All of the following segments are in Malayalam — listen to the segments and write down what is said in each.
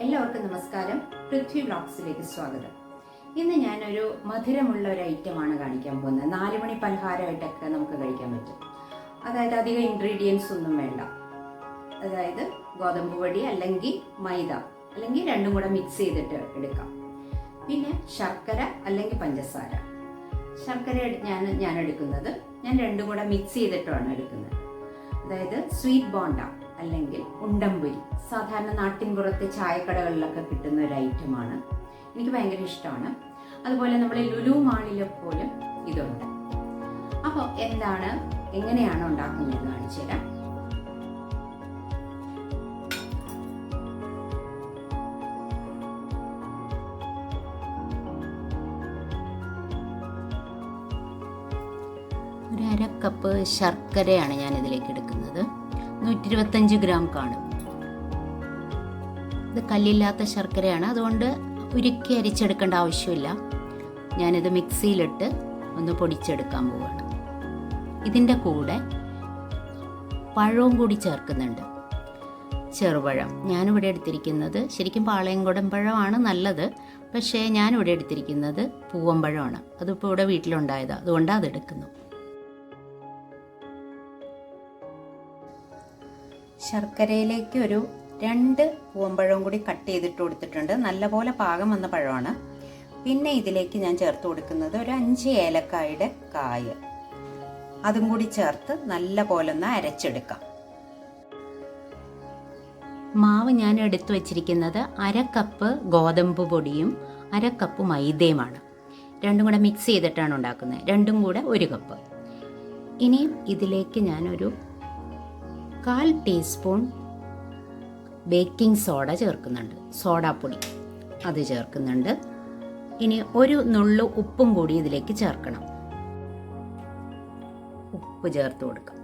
എല്ലാവർക്കും നമസ്കാരം. പൃഥ്വി ബ്ലോഗ്സിലേക്ക് സ്വാഗതം. ഇന്ന് ഞാനൊരു മധുരമുള്ള ഒരു ഐറ്റമാണ് കാണിക്കാൻ പോകുന്നത്. നാല് മണി പലഹാരമായിട്ടൊക്കെ നമുക്ക് കഴിക്കാൻ പറ്റും. അതായത് അധികം ഇൻഗ്രീഡിയൻസ് ഒന്നും വേണ്ട. അതായത് ഗോതമ്പ് പൊടി അല്ലെങ്കിൽ മൈദ. അല്ലെങ്കിൽ രണ്ടും കൂടെ മിക്സ് ചെയ്തിട്ട് എടുക്കാം. പിന്നെ ശർക്കര അല്ലെങ്കിൽ പഞ്ചസാര. ശർക്കര ഞാൻ ഞാൻ എടുക്കുന്നത്. ഞാൻ രണ്ടും കൂടെ മിക്സ് ചെയ്തിട്ടാണ് എടുക്കുന്നത്. അതായത് സ്വീറ്റ് ബോണ്ട അല്ലെങ്കിൽ ഉണ്ടംപുരി സാധാരണ നാട്ടിൻപുറത്തെ ചായക്കടകളിലൊക്കെ കിട്ടുന്ന ഒരു ഐറ്റമാണ്. എനിക്ക് ഭയങ്കര ഇഷ്ടമാണ്. അതുപോലെ നമ്മുടെ ലുലു മാളിലെ പോലും ഇതുണ്ട്. അപ്പോൾ എന്താണ് എങ്ങനെയാണ് ഉണ്ടാക്കുന്നത് കാണിച്ചു തരാം. ഒരു അര കപ്പ് ശർക്കരയാണ് ഞാൻ ഇതിലേക്ക് എടുക്കുന്നത്. നൂറ്റി ഇരുപത്തഞ്ച് ഗ്രാം കാണും. ഇത് കല്ലില്ലാത്ത ശർക്കരയാണ്. അതുകൊണ്ട് ഉരുക്കി അരിച്ചെടുക്കേണ്ട ആവശ്യമില്ല. ഞാനിത് മിക്സിയിലിട്ട് ഒന്ന് പൊടിച്ചെടുക്കാൻ പോവുകയാണ് ഇതിന്റെ കൂടെ പഴവും കൂടി ചേർക്കുന്നുണ്ട്. ചെറുപഴം. ഞാനിവിടെ എടുത്തിരിക്കുന്നത് ശരിക്കും പാളയംകുടം പഴമാണ് നല്ലത്. പക്ഷേ ഞാനിവിടെ എടുത്തിരിക്കുന്നത് പൂവമ്പഴമാണ് അതിപ്പോൾ ഇവിടെ വീട്ടിലുണ്ടായതാണ് അതുകൊണ്ടാണ് അതെടുക്കുന്നു. ശർക്കരയിലേക്ക് ഒരു രണ്ട് പൂവമ്പഴവും കൂടി കട്ട് ചെയ്തിട്ട് കൊടുത്തിട്ടുണ്ട്. നല്ലപോലെ പാകം വന്ന പഴമാണ്. പിന്നെ ഇതിലേക്ക് ഞാൻ ചേർത്ത് കൊടുക്കുന്നത് ഒരു അഞ്ച് ഏലക്കായുടെ കായ്. അതും കൂടി ചേർത്ത് നല്ല പോലെ ഒന്ന് അരച്ചെടുക്കാം. മാവ് ഞാൻ എടുത്തു വച്ചിരിക്കുന്നത് അരക്കപ്പ് കപ്പ് ഗോതമ്പ് പൊടിയും അരക്കപ്പ് കപ്പ് മൈദയുമാണ്. രണ്ടും കൂടെ മിക്സ് ചെയ്തിട്ടാണ് ഉണ്ടാക്കുന്നത്. രണ്ടും കൂടെ ഒരു കപ്പ്. ഇനിയും ഇതിലേക്ക് ഞാനൊരു കാൽ ടീസ്പൂൺ ബേക്കിംഗ് സോഡ ചേർക്കുന്നുണ്ട്. സോഡാപ്പൊടി അത് ചേർക്കുന്നുണ്ട്. ഇനി ഒരു നുള്ളു ഉപ്പും കൂടി ഇതിലേക്ക് ചേർക്കണം. ഉപ്പ് ചേർത്ത് കൊടുക്കാം.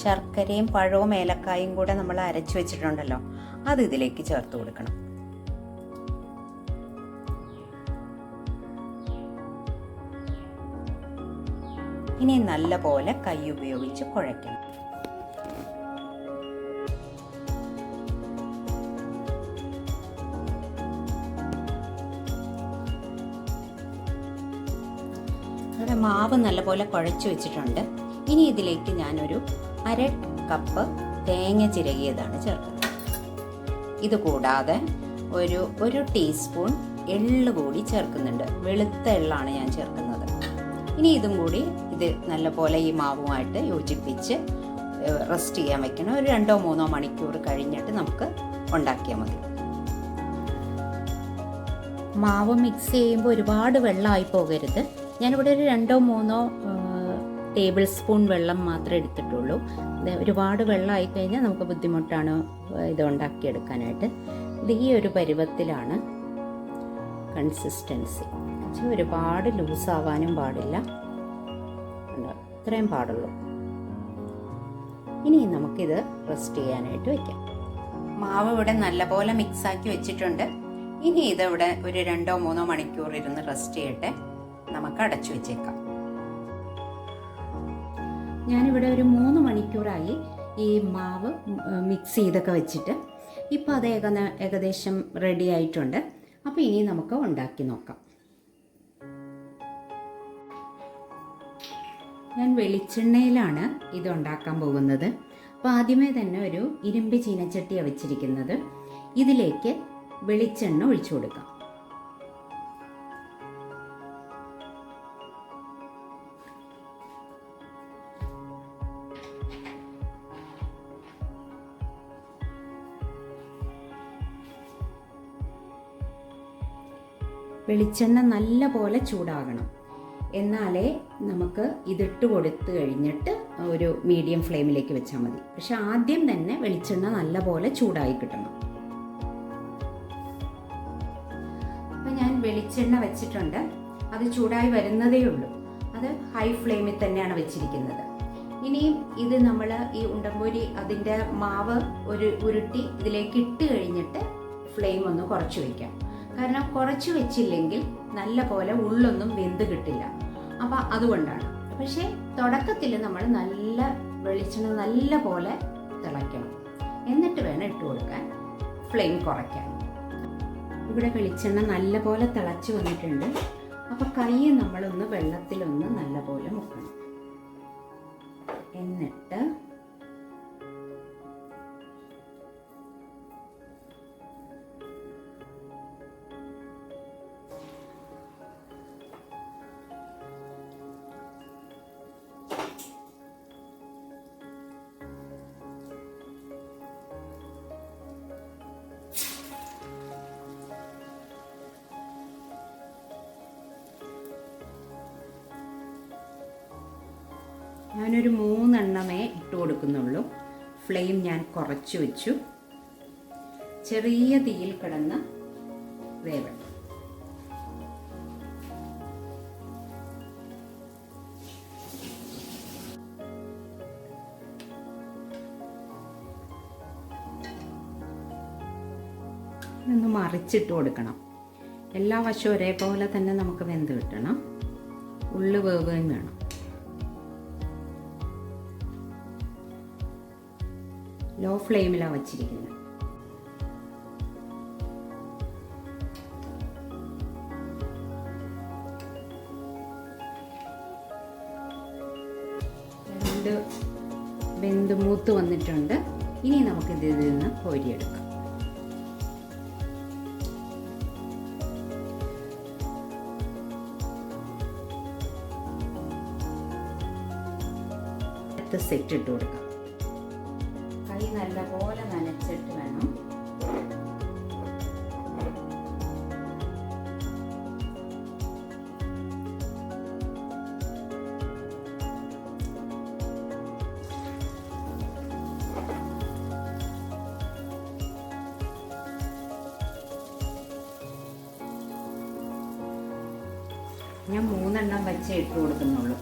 ശർക്കരയും പഴവും ഏലക്കായും കൂടെ നമ്മൾ അരച്ചു വെച്ചിട്ടുണ്ടല്ലോ അത് ഇതിലേക്ക് ചേർത്ത് കൊടുക്കണം. ഇനി നല്ലപോലെ കൈ ഉപയോഗിച്ച് കുഴയ്ക്കണം. ഇവിടെ മാവ് നല്ലപോലെ കുഴച്ച് വെച്ചിട്ടുണ്ട്. ഇനി ഇതിലേക്ക് ഞാനൊരു അര കപ്പ് തേങ്ങ ചിരകിയതാണ് ചേർക്കുന്നത്. ഇത് കൂടാതെ ഒരു ഒരു ടീസ്പൂൺ എള്ള് കൂടി ചേർക്കുന്നുണ്ട്. വെളുത്ത എള്ളാണ് ഞാൻ ചേർക്കുന്നത്. ഇനി ഇതും കൂടി ഇത് നല്ലപോലെ ഈ മാവുമായിട്ട് യോജിപ്പിച്ച് റെസ്റ്റ് ചെയ്യാൻ വെക്കണം. ഒരു രണ്ടോ മൂന്നോ മണിക്കൂർ കഴിഞ്ഞിട്ട് നമുക്ക് ഉണ്ടാക്കിയാൽ മതി. മാവ് മിക്സ് ചെയ്യുമ്പോൾ ഒരുപാട് വെള്ളമായി പോകരുത്. ഞാനിവിടെ ഒരു രണ്ടോ മൂന്നോ ടേബിൾ സ്പൂൺ വെള്ളം മാത്രമേ എടുത്തിട്ടുള്ളൂ. ഒരുപാട് വെള്ളമായി കഴിഞ്ഞാൽ നമുക്ക് ബുദ്ധിമുട്ടാണ് ഇത് ഉണ്ടാക്കിയെടുക്കാനായിട്ട്. ഇത് ഈ ഒരു പരുവത്തിലാണ് കൺസിസ്റ്റൻസി ഒരുപാട് ലൂസാവാനും പാടില്ല. ഇത്രയും പാടുള്ളൂ. ഇനി നമുക്കിത് റെസ്റ്റ് ചെയ്യാനായിട്ട് വെക്കാം. മാവ് ഇവിടെ നല്ലപോലെ മിക്സാക്കി വെച്ചിട്ടുണ്ട്. ഇനി ഇതിവിടെ ഒരു രണ്ടോ മൂന്നോ മണിക്കൂർ ഇരുന്ന് റെസ്റ്റ് ചെയ്യട്ടെ. നമുക്ക് അടച്ചു വെച്ചേക്കാം. ഞാനിവിടെ ഒരു മൂന്ന് മണിക്കൂറായി ഈ മാവ് മിക്സ് ചെയ്തൊക്കെ വെച്ചിട്ട് ഇപ്പോൾ അത് ഏക ഏകദേശം റെഡി ആയിട്ടുണ്ട്. അപ്പോൾ ഇനി നമുക്ക് ഉണ്ടാക്കി നോക്കാം. ഞാൻ വെളിച്ചെണ്ണയിലാണ് ഇത് ഉണ്ടാക്കാൻ പോകുന്നത്. അപ്പോൾ ആദ്യമേ തന്നെ ഒരു ഇരുമ്പ് ചീനച്ചട്ടിയാണ് വെച്ചിരിക്കുന്നത്. ഇതിലേക്ക് വെളിച്ചെണ്ണ ഒഴിച്ചു കൊടുക്കാം. വെളിച്ചെണ്ണ നല്ല പോലെ ചൂടാകണം. എന്നാലേ നമുക്ക് ഇതിട്ട് കൊടുത്തു കഴിഞ്ഞിട്ട് ഒരു മീഡിയം ഫ്ലെയിമിലേക്ക് വെച്ചാൽ മതി. പക്ഷെ ആദ്യം തന്നെ വെളിച്ചെണ്ണ നല്ലപോലെ ചൂടായി കിട്ടണം. അപ്പം ഞാൻ വെളിച്ചെണ്ണ വെച്ചിട്ടുണ്ട്. അത് ചൂടായി വരുന്നതേ ഉള്ളൂ. അത് ഹൈ ഫ്ലെയിമിൽ തന്നെയാണ് വെച്ചിരിക്കുന്നത്. ഇനിയും ഇത് നമ്മൾ ഈ ഉണ്ടമ്പൂരി അതിന്റെ മാവ് ഒരു ഉരുട്ടി ഇതിലേക്ക് ഇട്ട് കഴിഞ്ഞിട്ട് ഫ്ലെയിം ഒന്ന് കുറച്ച് വയ്ക്കാം കാരണം കുറച്ച് വെച്ചില്ലെങ്കിൽ നല്ല പോലെ ഉള്ളൊന്നും വെന്ത് കിട്ടില്ല. അപ്പം അതുകൊണ്ടാണ്. പക്ഷേ തുടക്കത്തിൽ നമ്മൾ നല്ല വെളിച്ചെണ്ണ നല്ല പോലെ തിളയ്ക്കണം. എന്നിട്ട് വേണം ഇട്ട് കൊടുക്കാൻ. ഫ്ലെയിം കുറയ്ക്കാൻ. ഇവിടെ വെളിച്ചെണ്ണ നല്ല പോലെ തിളച്ച് വന്നിട്ടുണ്ട്. അപ്പോൾ കൈ നമ്മളൊന്ന് വെള്ളത്തിലൊന്ന് നല്ല പോലെ മുക്കണം. എന്നിട്ട് ഞാനൊരു മൂന്നെണ്ണമേ ഇട്ട് കൊടുക്കുന്നുള്ളൂ. ഫ്ലെയിം ഞാൻ കുറച്ച് വെച്ചു. ചെറിയ തീയിൽ കിടന്ന് വേവണം ഒന്ന് മറിച്ചിട്ട് കൊടുക്കണം. എല്ലാ വശവും ഒരേപോലെ തന്നെ നമുക്ക് വെന്ത് കിട്ടണം. ഉള്ളു വേവുകയും വേണം. ലോ ഫ്ലെയിമിലാണ് വച്ചിരിക്കുന്നത്. രണ്ട് വെന്ത് മൂത്ത് വന്നിട്ടുണ്ട്. ഇനി നമുക്ക് ഇതിൽ നിന്ന് കോരിയെടുക്കാം. സെറ്റ് ഇട്ട് കൊടുക്കാം. നല്ലപോലെ നനച്ചിട്ട് വേണം. ഞാൻ മൂന്നെണ്ണം വെച്ചേ ഇട്ട് കൊടുക്കുന്നുള്ളൂ.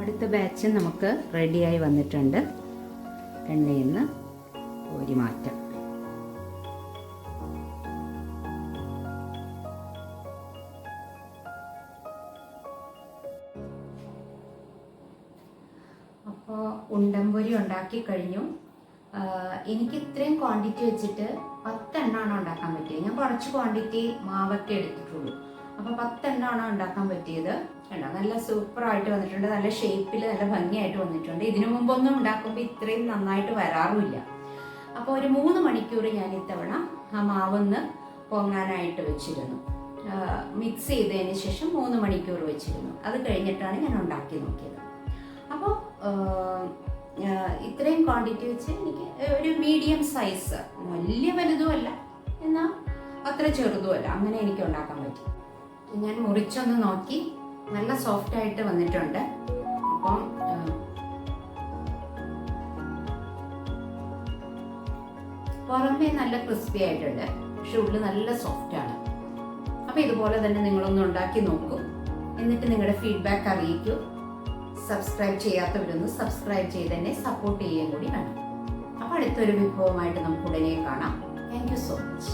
അടുത്ത ബാച്ച് നമുക്ക് റെഡിയായി വന്നിട്ടുണ്ട്. എണ്ണയിൽ നിന്ന് കോരി മാറ്റം. അപ്പോൾ ഉണ്ടംപൊരി ഉണ്ടാക്കി കഴിഞ്ഞു. എനിക്ക് ഇത്രയും ക്വാണ്ടിറ്റി വെച്ചിട്ട് പത്തെണ്ണമാണ് ഉണ്ടാക്കാൻ പറ്റിയത്? ഞാൻ കുറച്ച് ക്വാണ്ടിറ്റി മാവൊക്കെ എടുത്തിട്ടുള്ളൂ. അപ്പോൾ പത്തെണ്ണമാണ് ഉണ്ടാക്കാൻ പറ്റിയത്? കണ്ടോ? നല്ല സൂപ്പറായിട്ട് വന്നിട്ടുണ്ട്. നല്ല ഷേപ്പിൽ നല്ല ഭംഗിയായിട്ട് വന്നിട്ടുണ്ട്. ഇതിനു മുമ്പൊന്നും ഉണ്ടാക്കുമ്പോൾ ഇത്രയും നന്നായിട്ട് വരാറുമില്ല. അപ്പോൾ ഒരു മൂന്ന് മണിക്കൂർ ഞാൻ ഇത്തവണ ആ മാവൊന്ന് പൊങ്ങാനായിട്ട് വെച്ചിരുന്നു. മിക്സ് ചെയ്തതിന് ശേഷം മൂന്ന് മണിക്കൂർ വെച്ചിരുന്നു. അത് കഴിഞ്ഞിട്ടാണ് ഞാൻ ഉണ്ടാക്കി നോക്കിയത്. അപ്പോൾ ഇത്രയും ക്വാണ്ടിറ്റി വെച്ച് എനിക്ക് ഒരു മീഡിയം സൈസ് വലിയ വലുതുമല്ല എന്നാൽ അത്ര ചെറുതുമല്ല അങ്ങനെ എനിക്ക് ഉണ്ടാക്കാൻ പറ്റും. ഞാൻ മുറിച്ചൊന്ന് നോക്കി. നല്ല സോഫ്റ്റ് ആയിട്ട് വന്നിട്ടുണ്ട്. അപ്പം പുറമെ നല്ല ക്രിസ്പി ആയിട്ടുണ്ട്. പക്ഷെ ഉള്ളിൽ നല്ല സോഫ്റ്റ് ആണ്. അപ്പം ഇതുപോലെ തന്നെ നിങ്ങളൊന്ന് ഉണ്ടാക്കി നോക്കും. എന്നിട്ട് നിങ്ങളുടെ ഫീഡ്ബാക്ക് അറിയിക്കൂ. സബ്സ്ക്രൈബ് ചെയ്യാത്തവരൊന്ന് സബ്സ്ക്രൈബ് ചെയ്ത് തന്നെ സപ്പോർട്ട് ചെയ്യുകയും കൂടി വേണം. അപ്പോൾ അടുത്തൊരു വിഭവമായിട്ട് നമുക്ക് ഉടനെ കാണാം. Thank so much